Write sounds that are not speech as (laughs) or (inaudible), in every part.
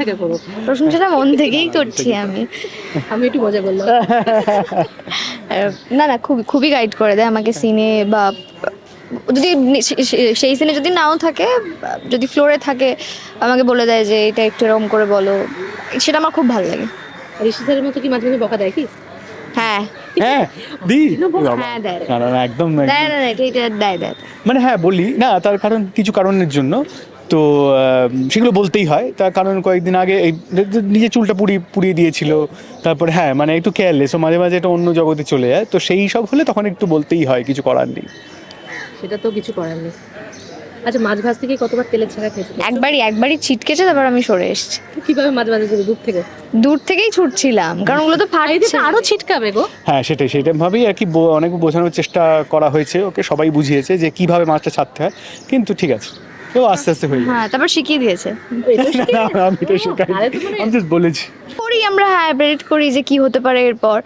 থেকে করো প্রশংসাটা মন থেকেই করছি আমি। আমি একটু মজা করলাম। না না খুবই খুবই গাইড করে দেয় আমাকে সিনে বা যদি সেই সিনে যদি নাও থাকে যদি ফ্লোরে থাকে আমাকে বলে দেয় যে এটা একটু এরকম করে বলো। সেটা আমার খুব ভালো লাগে। ঋষি স্যারের মতো কি মাঝে মাঝে বকা দেয় কি? হ্যাঁ। হ্যাঁ দি। হ্যাঁ দেয় না না একদম একদম। না না এটা এটা দেয় দেয়। মানে হ্যাঁ বলি। না তার কারণ কিছু কারণের জন্য। তো সেগুলো বলতেই হয়। তার কারণ কয়েকদিন আগে এই নিজে চুলটা পুড়িয়ে পুড়িয়ে দিয়েছিল। তারপরে হ্যাঁ মানে একটু কেয়ারলেস ও মাঝে মাঝে এটা অন্য জগতে চলে যায়। তো সেই সব হলে তখন একটু বলতেই হয় কিছু করার নেই। সেটা তো কিছু করার নেই। আচ্ছা মাছ ভাজ থেকে কতবার তেলের ছাড়া খেয়েছো? একবারই একবারই ছিটকেছে তারপর আমি সরে এসেছি। কীভাবে মাছ ভাজা দূর থেকে? দূর থেকেই ছুটছিলাম কারণ ওগুলো তো ফাটছে। আরও ছিটকাবে গো। হ্যাঁ সেটাই সেটা ভাবেই আর কি বো- অনেক বোঝানোর চেষ্টা করা হয়েছে। ওকে সবাই বুঝিয়েছে যে কীভাবে মাছটা ছাড়তে হয়। কিন্তু ঠিক আছে। তো আস্তে আস্তে হয়ে হ্যাঁ তারপর শিখিয়ে দিয়েছে। (laughs) আমি তো শেখাই মানে- আমি জাস্ট বলেছি। করি আমরা হ্যাঁ প্রেডিক্ট করি যে কি হতে পারে এরপর।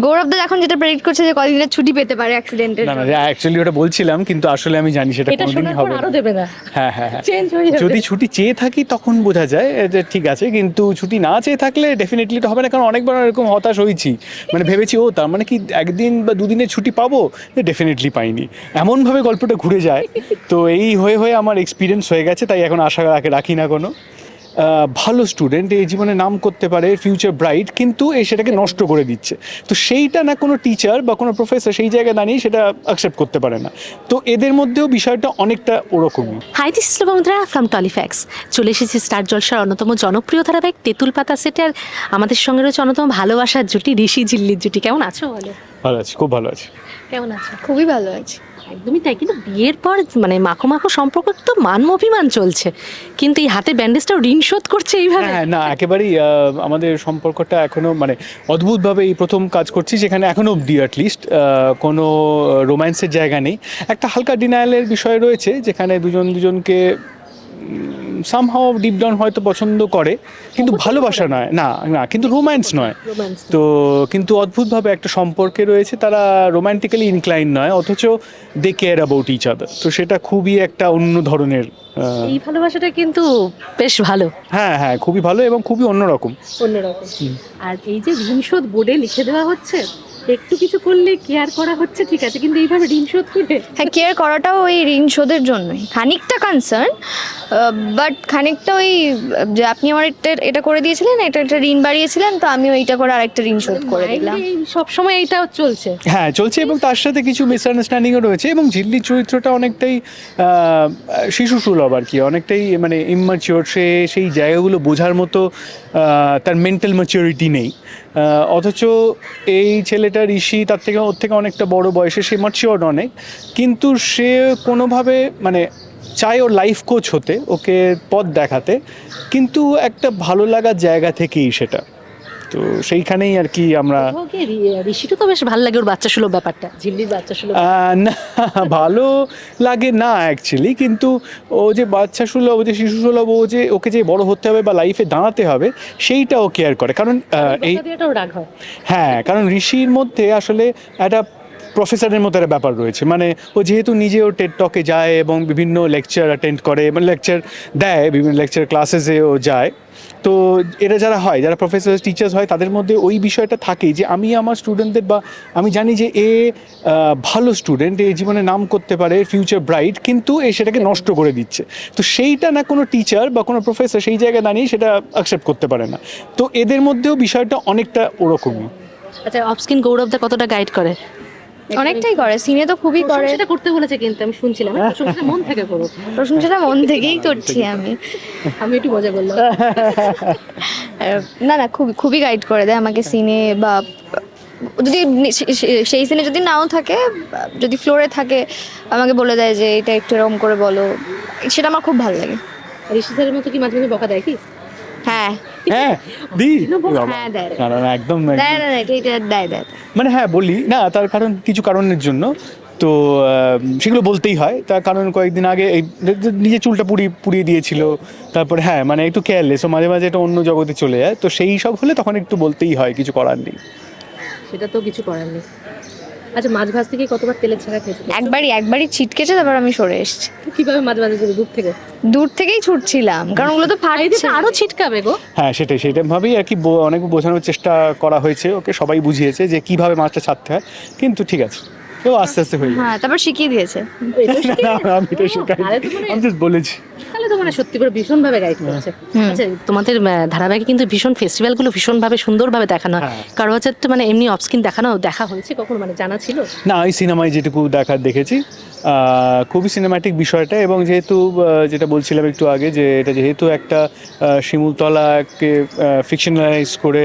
গৌরবদা এখন যেটা প্রেডিক্ট করছে যে কদিনের ছুটি পেতে পারে অ্যাক্সিডেন্টের না না অ্যাকচুয়ালি ওটা বলছিলাম কিন্তু আসলে আমি জানি সেটা পর হবে না। দেবে না। হ্যাঁ হ্যাঁ হ্যাঁ। চেঞ্জ হয়ে যাবে। যদি ছুটি চেয়ে থাকি তখন বোঝা যায় যে ঠিক আছে কিন্তু ছুটি না চেয়ে থাকলে ডেফিনেটলি তো হবে না কারণ অনেকবার এরকম হতাশ হয়েছি। মানে ভেবেছি ও তার মানে কি একদিন বা দুদিনের ছুটি পাবো? ডেফিনেটলি পাইনি। এমনভাবে গল্পটা ঘুরে যায়। তো এই হয়ে হয়ে আমার এক্সপিরিয়েন্স হয়ে গেছে তাই এখন আশা রাখি রাখি না কোনো। ভালো স্টুডেন্ট এই জীবনে নাম করতে পারে ফিউচার ব্রাইট কিন্তু এই সেটাকে নষ্ট করে দিচ্ছে। তো সেইটা না কোনো টিচার বা কোনো প্রফেসর সেই জায়গায় দাঁড়িয়ে সেটা অ্যাকসেপ্ট করতে পারে না। তো এদের মধ্যেও বিষয়টা অনেকটা ওরকমই। Hi this Lopamudra from Tollyfacts চলে এসেছি স্টার জলসার অন্যতম জনপ্রিয় ধারাবাহিক তেঁতুল পাতা সেটার আমাদের সঙ্গে রয়েছে অন্যতম ভালোবাসার জুটি ঋষি ঝিল্লির জুটি। কেমন আছো বলো? ভালো আছি খুব ভালো আছি। কেমন আছো? খুবই ভালো আছে। একদমই তাই। কিন্তু বিয়ের পর মানে মাখো মাখো সম্পর্ক তো মান অভিমান চলছে। কিন্তু এই হাতে ব্যান্ডেজটাও ঋণ শোধ করছে এইভাবে। হ্যাঁ না, একেবারেই আমাদের সম্পর্কটা এখনও মানে অদ্ভুতভাবে এই প্রথম কাজ করছি, যেখানে এখনও অব্দি অ্যাটলিস্ট কোনো রোম্যান্সের জায়গা নেই। একটা হালকা ডিনায়ালের বিষয় রয়েছে, যেখানে দুজন দুজনকে সামহাও ডিপ ডাউন হয়তো পছন্দ করে কিন্তু ভালোবাসা নয় না না কিন্তু রোম্যান্স নয়। তো কিন্তু অদ্ভুতভাবে একটা সম্পর্কে রয়েছে তারা রোম্যান্টিক্যালি ইনক্লাইন নয় অথচ they care about each other তো সেটা খুবই একটা অন্য ধরনের এই ভালোবাসাটা কিন্তু বেশ ভালো। হ্যাঁ হ্যাঁ খুবই ভালো এবং খুবই অন্যরকম। অন্যরকম। আর এই যে ঋণ বোর্ডে লিখে দেওয়া হচ্ছে একটু কিছু করলে কেয়ার করা হচ্ছে ঠিক আছে কিন্তু এইভাবে ঋণ শোধ করে? হ্যাঁ কেয়ার করাটাও ওই ঋণ শোধের জন্যই। খানিকটা কনসার্ন বাট খানিকটা ওই যে আপনি আমার এটা এটা করে দিয়েছিলেন এটা একটা ঋণ বাড়িয়েছিলেন তো আমি ওইটা করে আরেকটা ঋণ শোধ করে দিলাম। সব সময় এইটাও চলছে। হ্যাঁ চলছে এবং তার সাথে কিছু মিসআন্ডারস্ট্যান্ডিংও রয়েছে এবং ঝিল্লির চরিত্রটা অনেকটাই শিশু সুলভ আর কি অনেকটাই মানে ইম্যাচিওর সে সেই জায়গাগুলো বোঝার মতো তার মেন্টাল ম্যাচিওরিটি নেই। অথচ এই ছেলেটা ঋষি, তার থেকে ওর থেকে অনেকটা বড় বয়সে, সে ম্যাচিওর অনেক। কিন্তু সে কোনোভাবে মানে চায় ওর লাইফ কোচ হতে, ওকে পথ দেখাতে। কিন্তু একটা ভালো লাগার জায়গা থেকেই সেটা। তো সেইখানেই আর কি আমরা ঋষিটা তো বেশ ভালো লাগে ওর বাচ্চা সুলভ ব্যাপারটা ঝিল্লির বাচ্চা সুলভ। না ভালো লাগে না অ্যাকচুয়ালি কিন্তু ও যে বাচ্চা সুলভ ও যে শিশু সুলভ ও যে ওকে যে বড় হতে হবে বা লাইফে দাঁড়াতে হবে সেইটা ও কেয়ার করে। কারণ এই হ্যাঁ কারণ ঋষির মধ্যে আসলে একটা প্রফেসরের মতো একটা ব্যাপার রয়েছে। মানে ও যেহেতু নিজেও টেট টকে যায় এবং বিভিন্ন লেকচার অ্যাটেন্ড করে মানে লেকচার দেয়, বিভিন্ন লেকচার ক্লাসেসে ও যায়। তো এরা যারা হয়, যারা প্রফেসর টিচার্স হয়, তাদের মধ্যে ওই বিষয়টা থাকেই যে আমি আমার স্টুডেন্টদের বা আমি জানি যে এ ভালো স্টুডেন্ট এ জীবনে নাম করতে পারে ফিউচার ব্রাইট কিন্তু এ সেটাকে নষ্ট করে দিচ্ছে। তো সেইটা না কোনো টিচার বা কোনো প্রফেসর সেই জায়গায় দাঁড়িয়ে সেটা অ্যাকসেপ্ট করতে পারে না। তো এদের মধ্যেও বিষয়টা অনেকটা ওরকমই। আচ্ছা অফস্কিন গৌরবদা কতটা গাইড করে? অনেকটাই করে সিনে তো খুবই করে। সেটা করতে বলেছে কিন্তু আমি শুনছিলাম। (laughs) প্রশংসাটা মন থেকে করো। প্রশংসাটা মন থেকেই করছি আমি। আমি একটু মজা করলাম। (laughs) না না খুবই খুবই গাইড করে দেয় আমাকে সিনে বা যদি সেই সিনে যদি নাও থাকে যদি ফ্লোরে থাকে আমাকে বলে দেয় যে এটা একটু এরকম করে বলো। সেটা আমার খুব ভালো লাগে। ঋষি স্যারের মতো কি মাঝে মাঝে বকা দেয় কি? হ্যাঁ। হ্যাঁ দি। (laughs) হ্যাঁ একদম মানে হ্যাঁ বলি। না তার কারণ কিছু কারণের জন্য। তো সেগুলো বলতেই হয়। তার কারণ কয়েকদিন আগে এই নিজে চুলটা পুড়িয়ে পুড়িয়ে দিয়েছিল। তারপরে হ্যাঁ মানে একটু কেয়ারলেস ও মাঝে মাঝে এটা অন্য জগতে চলে যায়। তো সেই সব হলে তখন একটু বলতেই হয় কিছু করার নেই। সেটা তো কিছু করার নেই। আচ্ছা মাছ ভাজতে গিয়ে কতবার তেলের ছাড়া খেয়েছো একবারই একবারই ছিটকেছে তারপর আমি সরে এসেছি। কীভাবে মাছ ভাজা দূর থেকে? দূর থেকেই ছুটছিলাম কারণ ওগুলো তো ফাটছে। আরও ছিটকাবে গো। হ্যাঁ সেটাই সেটা ভাবেই আর কি অনেক বোঝানোর চেষ্টা করা হয়েছে ওকে সবাই বুঝিয়েছে যে কীভাবে মাছটা ছাড়তে হয় কিন্তু ঠিক আছে তো আস্তে আস্তে হয়ে যাবে হ্যাঁ তারপর শিখিয়ে দিয়েছে। (laughs) আমি তো সেটাই মানে- আমি just বলেছি। তাহলে তো মানে সত্যি করে ভীষণ ভাবে গাইড করছে। হুম। আচ্ছা তোমাদের ধারাবাহিকে কিন্তু ভীষণ ফেস্টিভ্যালগুলো ভীষণভাবে সুন্দরভাবে দেখানো হয়। হ্যাঁ। কারও হচ্ছে তো মানে এমনি অফস্ক্রিন দেখানো দেখা হয়েছে কখন? মানে জানা ছিল? না ওই সিনেমায় যেটুকু দেখার দেখেছি। খুবই সিনেম্যাটিক বিষয়টা এবং যেহেতু যেটা বলছিলাম একটু আগে যে এটা যেহেতু একটা শিমুলতলাকে ফিকশনালাইজ করে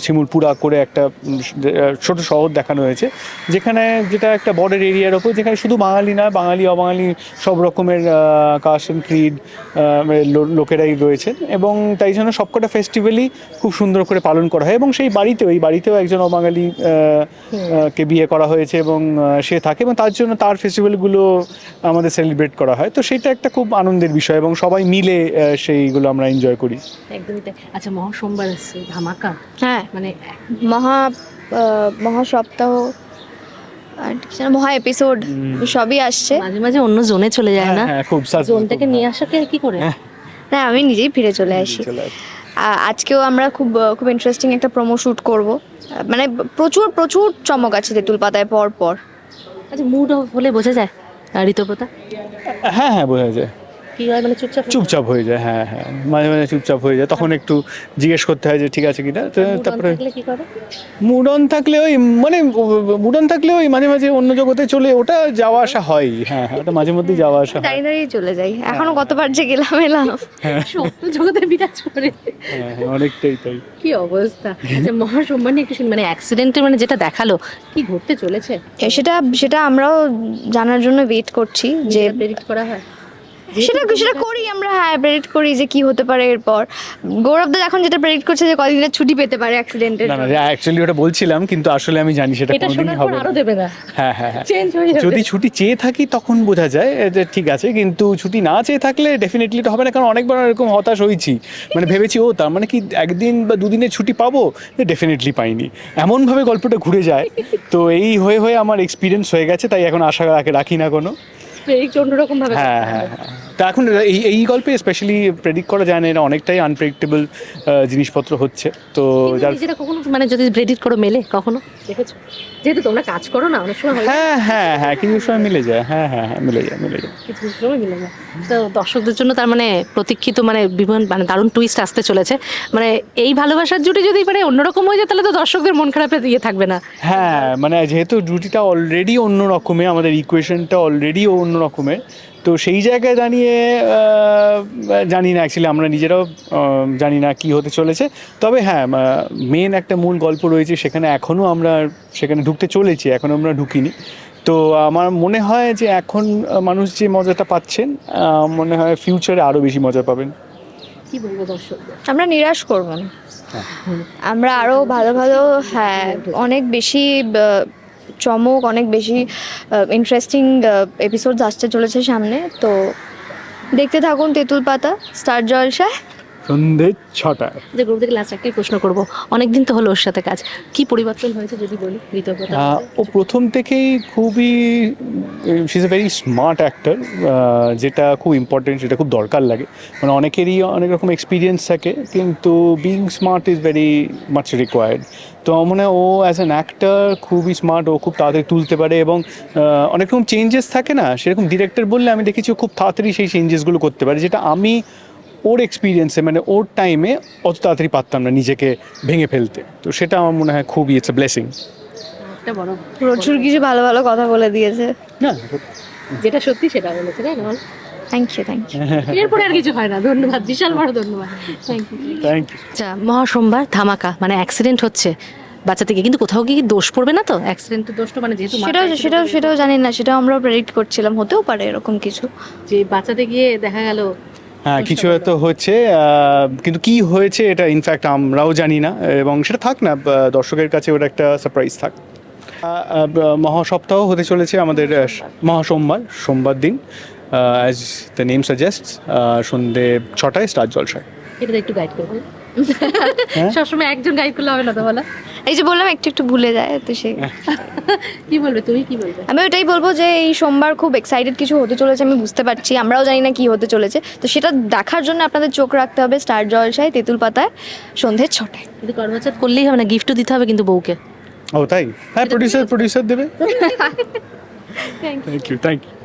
শিমুলপুরা করে একটা ছোট শহর দেখানো হয়েছে। যেখানে যেটা একটা বর্ডার এরিয়ার ওপর যেখানে শুধু বাঙালি না বাঙালি অবাঙালি সব রকমের কাস্ট ক্রিড লোকেরাই রয়েছেন এবং তাই জন্য সবকটা ফেস্টিভ্যালই খুব সুন্দর করে পালন করা হয় এবং সেই বাড়িতেও এই বাড়িতেও একজন অবাঙালি কে বিয়ে করা হয়েছে এবং সে থাকে এবং তার জন্য তার ফেস্টিভ্যালগুলো আমাদের সেলিব্রেট করা হয়। তো সেটা একটা খুব আনন্দের বিষয় এবং সবাই মিলে সেইগুলো আমরা এনজয় করি। একদমই তাই। আচ্ছা মহা সোমবার আসছে ধামাকা? হ্যাঁ। মানে মহা আহ, মহা সপ্তাহ আর কি যেন, মহা এপিসোড সবই আসছে। মাঝে মাঝে অন্য জোনে চলে যায় না? হ্যাঁ খুব জোনটাকে খুব নিয়ে আসাকে কি করে? হ্যাঁ। আমি নিজেই ফিরে চলে আসি। আজকেও আমরা খুব খুব ইন্টারেস্টিং একটা প্রোমো শুট করব। মানে প্রচুর প্রচুর চমক আছে তেঁতুল পাতায় পর পর। আচ্ছা মুড অফ হলে বোঝা যায় ঋতুপ্রতা হ্যাঁ হ্যাঁ বোঝা যায়। কি হয়? মানে চুপচাপ চুপচাপ হয়ে যায় হ্যাঁ হ্যাঁ। মাঝে মাঝে চুপচাপ হয়ে যায়। তখন একটু জিজ্ঞেস করতে হয় যে ঠিক আছে কিনা? তো তারপরে থাকলে মুড অন থাকলে ওই মানে মুড অন থাকলে ওই মাঝে মাঝে অন্য জগতে চলে ওটা যাওয়া আসা হয়। হ্যাঁ হ্যাঁ ওটা মাঝে মধ্যেই যাওয়া আসা হয়। দাঁড়িয়ে চলে যাই? এখনও কতবার যে গেলাম এলাম। স্বপ্ন জগতে বিরাজ করে। হ্যাঁ হ্যাঁ, অনেকটাই তাই। কি অবস্থা? আচ্ছা মহা সোমবার একটু মানে অ্যাক্সিডেন্টে মানে যেটা দেখাল কি ঘটতে চলেছে? সেটা সেটা আমরাও জানার জন্য ওয়েট করছি যে প্রেডিক্ট করা হয়? সেটা সেটা করি আমরা হ্যাঁ প্রেডিক্ট করি যে কি হতে পারে এরপর। গৌরবদা এখন যেটা প্রেডিক্ট করছে যে কদিনের ছুটি পেতে পারে অ্যাক্সিডেন্টের না না অ্যাকচুয়ালি ওটা বলছিলাম কিন্তু আসলে আমি জানি সেটা কোনোদিনই পর হবে আরও না দেবে না। হ্যাঁ হ্যাঁ হ্যাঁ। চেঞ্জ হয়ে যাবে। যদি ছুটি চেয়ে থাকি তখন বোঝা যায় যে ঠিক আছে কিন্তু ছুটি না চেয়ে থাকলে ডেফিনেটলি তো হবে না কারণ অনেকবার এরকম হতাশ হয়েছি। মানে ভেবেছি ও তার মানে কি একদিন বা দুদিনের ছুটি পাবো? ডেফিনেটলি পাইনি। এমনভাবে গল্পটা ঘুরে যায়। তো এই হয়ে হয়ে আমার এক্সপিরিয়েন্স হয়ে গেছে তাই এখন আশা রাখি রাখি না কোনো। প্রেডিক্ট অন্যরকম ভাবে হ্যাঁ হ্যাঁ হ্যাঁ। তা এখন এই এই গল্পে স্পেশালি প্রেডিক্ট করা যায় না এটা অনেকটাই আনপ্রেডিক্টেবল জিনিসপত্র হচ্ছে। তো যার নিজেরা কখনো মানে যদি প্রেডিক্ট করো মেলে কখনো? দেখেছ? যেহেতু তোমরা কাজ করো না অনেক সময় হ্যাঁ হ্যাঁ হ্যাঁ কিছু সময় মিলে যায়। হ্যাঁ হ্যাঁ হ্যাঁ মিলে যায় মিলে যায়। কিছু সময় মিলে যায়। তো দর্শকদের জন্য তার মানে প্রতীক্ষিত মানে বিভিন্ন মানে দারুণ টুইস্ট আসতে চলেছে। মানে এই ভালোবাসার জুটি যদি মানে অন্যরকম হয়ে যায় তাহলে তো দর্শকদের মন খারাপে ইয়ে থাকবে না। হ্যাঁ মানে যেহেতু জুটিটা অলরেডি অন্য রকমের আমাদের ইকুয়েশনটা অলরেডি অন্য রকমের তো সেই জায়গায় দাঁড়িয়ে জানি না অ্যাকচুয়ালি আমরা নিজেরাও জানি না কি হতে চলেছে। তবে হ্যাঁ মেন একটা মূল গল্প রয়েছে সেখানে এখনও আমরা সেখানে ঢুকতে চলেছি এখনও আমরা ঢুকিনি। তো আমার মনে হয় যে এখন মানুষ যে মজাটা পাচ্ছেন মনে হয় ফিউচারে আরও বেশি মজা পাবেন। কি বলব দর্শকদের আমরা নিরাশ করব না। আমরা আরও ভালো ভালো হ্যাঁ অনেক বেশি চমক, অনেক বেশি ইন্টারেস্টিং এপিসোডস আসতে চলেছে সামনে। তো দেখতে থাকুন তেঁতুল পাতা, স্টার জলসায়। সন্ধে ছটায়। যে গ্রুপ থেকে লাস্ট একটাই প্রশ্ন করব। অনেকদিন তো হলো ওর সাথে কাজ। কি পরিবর্তন হয়েছে যদি বলি আহ, ও প্রথম থেকেই খুবই she is a very smart actor যেটা খুব ইম্পর্টেন্ট যেটা খুব দরকার লাগে। মানে অনেকেরই অনেক রকম এক্সপিরিয়েন্স থাকে কিন্তু being smart is very much required তো আমার মনে হয় ও অ্যাজ অ্যান অ্যাক্টর খুবই স্মার্ট ও খুব তাড়াতাড়ি তুলতে পারে এবং অনেক রকম চেঞ্জেস থাকে না? সেরকম ডিরেক্টর বললে আমি দেখেছি ও খুব তাড়াতাড়ি সেই চেঞ্জেসগুলো করতে পারে। যেটা আমি ওর এক্সপিরিয়েন্সে মানে ওর টাইমে অত তাড়াতাড়ি পারতাম না নিজেকে ভেঙে ফেলতে। তো সেটা আমার মনে হয় খুবই ইটস ব্লেসিং প্রচুর কিছু ভালো ভালো কথা বলে দিয়েছে। না যেটা সত্যি সেটা বলেছে তাই না? থ্যাংক ইউ থ্যাংক ইউ এরপরে আর কিছু হয় না ধন্যবাদ বিশাল বড় ধন্যবাদ। থ্যাংক ইউ থ্যাংক ইউ আচ্ছা মহাসোমবার ধামাকা মানে অ্যাক্সিডেন্ট হচ্ছে। বাচ্চা থেকে কিন্তু কোথাও কি দোষ পড়বে না তো? অ্যাক্সিডেন্ট দোষটা মানে যেহেতু সেটাও সেটাও সেটাও জানি না সেটাও আমরা প্রেডিক্ট করছিলাম হতেও পারে এরকম কিছু। যে বাঁচাতে গিয়ে দেখা গেল হ্যাঁ কিছু হয়তো হচ্ছে কিন্তু কি হয়েছে এটা ইনফ্যাক্ট আমরাও জানি না এবং সেটা থাক না দর্শকের কাছে ওটা একটা সারপ্রাইজ থাক। মহাসপ্তাহ হতে চলেছে আমাদের মহাসোমবার সোমবার দিন অ্যাজ দ্য নেম সাজেস্ট সন্ধে ছটায় স্টার জলসায় এটা একটু গাইড করব হ্যাঁ? সবসময় একজন গাইড করলে হবে না তো বলো? এই যে বললাম একটু একটু ভুলে যায় তো সে। (laughs) কি বলবে তুমি কি বলবে? আমি ওটাই বলব যে এই সোমবার খুব এক্সাইটেড কিছু হতে চলেছে আমি বুঝতে পারছি আমরাও জানি না কি হতে চলেছে। তো সেটা দেখার জন্য আপনাদের চোখ রাখতে হবে স্টার জলসায় তেঁতুল পাতায় সন্ধ্যে ছটায়। কিন্তু কর্মচার করলেই হবে না গিফটও দিতে হবে কিন্তু বউকে। ও তাই? হ্যাঁ প্রডিউসার প্রডিউসার দেবে। Thank you thank you